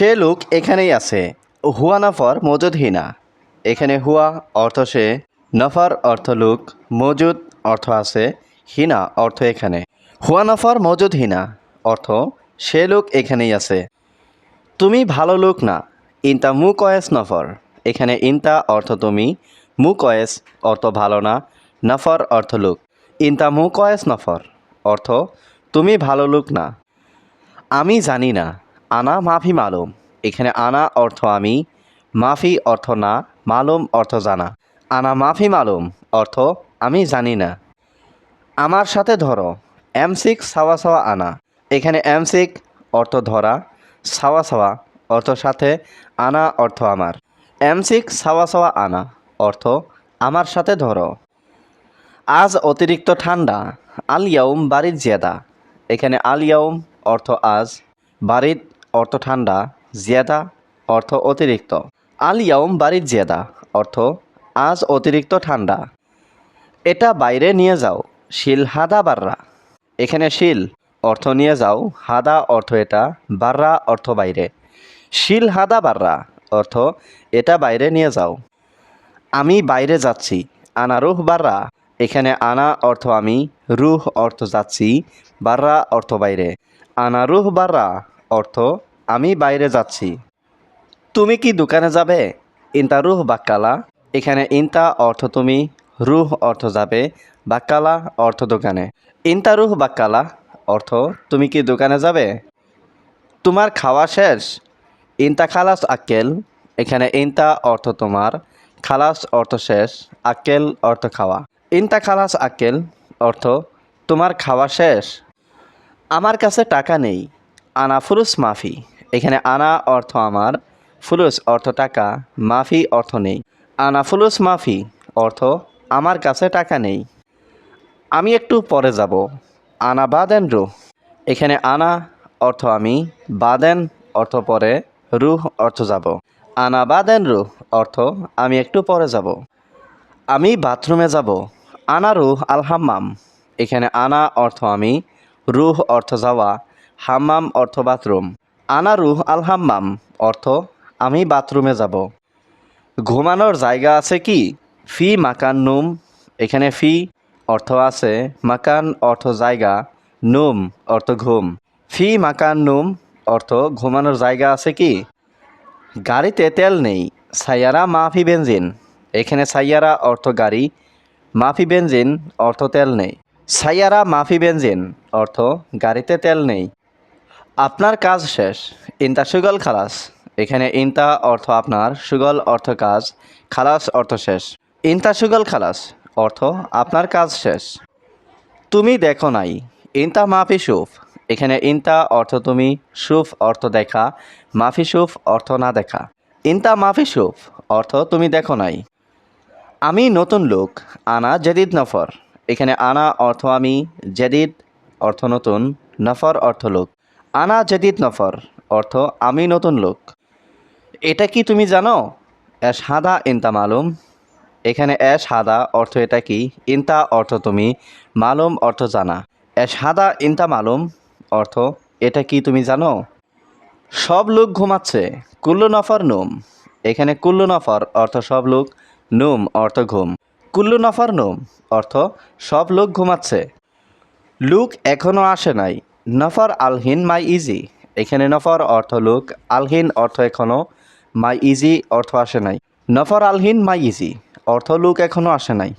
সে লোক এখানেই আছে। হুয়া নাফর মজুদ হিনা। এখানে হুয়া অর্থ সে, নফর অর্থ লোক, মজুদ অর্থ আছে, হিনা অর্থ এখানে। হুয়া নফর মজুদ হিনা অর্থ সে লোক এখানেই আছে। তুমি ভালো লোক না, ইনতা মু কয়েস নফর। এখানে ইনতা অর্থ তুমি মু কয়েস অর্থ ভালো না, নফর অর্থ লোক। ইনতা মু কয়েস নফর অর্থ তুমি ভালো লোক না। আমি জানি না আনা মাফি মালুম। এখানে আনা অর্থ আমি, মাফি অর্থ না, মালুম অর্থ জানা। আনা মাফি মালুম অর্থ আমি জানি না। আমার সাথে ধরো, এম সিক্স সাওয়া সাওয়া আনা। এখানে এম সিক অর্থ ধরা, সাওয়া সাওয়া অর্থ সাথে, আনা অর্থ আমার। এম সিক্স সাওয়া সাওয়া আনা অর্থ আমার সাথে ধরো। আজ অতিরিক্ত ঠান্ডা, আল ইয়াউম বারিদ জিয়াদা। এখানে আল ইয়াউম অর্থ আজ বারিদ অর্থ ঠান্ডা, জিয়াদা, অর্থ অতিরিক্ত। আল ইয়াউম বারিদ জিয়াদা, অর্থ আজ অতিরিক্ত ঠান্ডা। এটা বাইরে নিয়ে যাও, শিল হাদা বাররা। এখানে শিল, অর্থ নিয়ে যাও, হাদা অর্থ এটা, বাররা অর্থ বাইরে। শিল হাদা বাররা, অর্থ এটা বাইরে নিয়ে যাও। আমি বাইরে যাচ্ছি, আনা রুহ বাররা। এখানে আনা অর্থ আমি, রুহ অর্থ যাচ্ছি, বাররা অর্থ বাইরে। আনা রুহ বাররা। অর্থ, আমি বাইরে যাচ্ছি। তুমি কি দোকানে যাবে? ইনতা রুহ বাক্কালা। এখানে ইনতা অর্থ তুমি, রুহ অর্থ যাবে, বাক্কালা অর্থ দোকানে। ইনতা রুহ বাক্কালা অর্থ, তুমি কি দোকানে যাবে? তোমার খাওয়া শেষ? ইনতা খালাস আক্কেল। এখানে ইনতা অর্থ তোমার, খালাস অর্থ শেষ, আক্কেল অর্থ খাওয়া। ইনতা খালাস আক্কেল অর্থ, তোমার খাওয়া শেষ। আমার কাছে টাকা নেই। আনা ফুরুস মাফি। এখানে আনা অর্থ আমার ফুলুস অর্থ টাকা, মাফি অর্থ নেই। আনা ফুলুস মাফি অর্থ আমার কাছে টাকা নেই। আমি একটু পরে যাব। আনা বাদেন রুহ। এখানে আনা অর্থ আমি, বাদেন অর্থ পরে, রুহ অর্থ যাব। আনা বাদেন রুহ অর্থ আমি একটু পরে যাব। আমি বাথরুমে যাব। আনা রুহ আল হাম্মাম এখানে আনা অর্থ আমি, রুহ অর্থ যাওয়া হাম্মাম অর্থ বাথরুম। আনা রুহ আল হাম্মাম অর্থ, আমি বাথরুমে যাব। ঘুমানোর জায়গা আছে কি? ফি মাকান নুম। এখানে ফি অর্থ আছে, মাকান অর্থ জায়গা, নুম অর্থ ঘুম। ফি মাকান নুম অর্থ, ঘুমানোর জায়গা আছে কি? গাড়িতে তেল নেই, সাইয়ারা মাফি বেঞ্জিন এখানে সাইয়ারা অর্থ গাড়ি, মাফি বেঞ্জিন অর্থ তেল নেই। সাইয়ারা মাফি বেঞ্জিন অর্থ, গাড়িতে তেল নেই। আপনার কাজ শেষ। ইনতা সুগল খালাস। এখানে ইনতা অর্থ আপনার, সুগল অর্থ কাজ, খালাস অর্থ শেষ। ইনতা সুগল খালাস, অর্থ আপনার কাজ শেষ। তুমি দেখো নাই, ইনতা মাফি সুফ। এখানে ইনতা অর্থ তুমি, সুফ অর্থ দেখা, মাফি সুফ অর্থ না দেখা। ইনতা মাফি সুফ, অর্থ তুমি দেখো নাই। আমি নতুন লোক, আনা জেদিদ নফর। এখানে আনা অর্থ আমি, জেদিদ অর্থ নতুন, নফর অর্থ লোক। আনা জেদিদ নফর, অর্থ আমি নতুন লোক। এটা কি তুমি জানো? এস হাদা ইনতা মালুম। এখানে এস হাদা অর্থ এটা কি? ইনতা অর্থ তুমি, মালুম অর্থ জানা। এস হাদা ইনতা মালুম, অর্থ এটা কি তুমি জানো? সব লোক ঘুমাচ্ছে, কুল্লু নফর নুম। এখানে কুল্লু নফর অর্থ সব লোক, নুম অর্থ ঘুম। কুল্লু নফর নুম, অর্থ সব লোক ঘুমাচ্ছে। লুক এখনও আসে নাই নফর আলহিন মাই ইজি। এখানে নফর অর্থ লোক আলহিন অর্থ এখনও মাই ইজি অর্থ আসে নাই। নফর আলহিন মাই ইজি, অর্থ লোক এখনও আসে নাই।